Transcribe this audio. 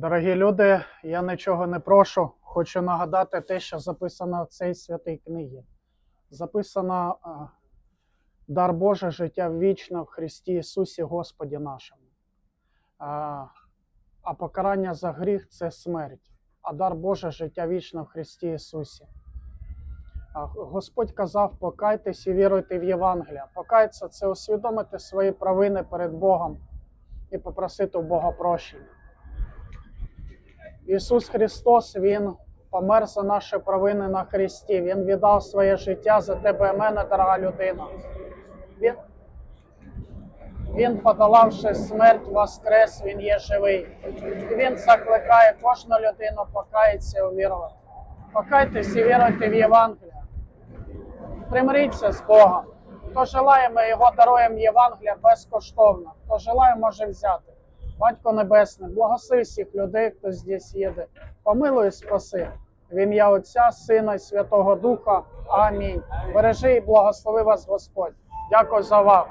Дорогі люди, я нічого не прошу. Хочу нагадати те, що записано в цій святій книгі. Записано е, дар Боже, життя вічне в Христі Ісусі Господі нашому. Е, а покарання за гріх це смерть, а дар Боже життя вічне в Христі Ісусі. Господь казав: покайтесь і віруйте в Євангелія. Покайтися це усвідомити свої провини перед Богом і попросити у Бога прощення. Ісус Христос, Він помер за наші провини на Христі. Він віддав своє життя за тебе і мене, дорога людина. Він, він подолавши смерть, воскрес, Він є живий. І Він закликає кожну людину покаятися і увірувати. Покайтесь і віруйте в Євангелія. Примиріться з Богом. Хто желає, ми його даруємо Євангелія безкоштовно. Хто желає, може взяти. Батько Небесний, благослови всіх людей, хто здесь їде. Помилуй спаси. В ім'я Отця, Сина і Святого Духа. Амінь. Бережи і благослови вас Господь. Дякую за увагу.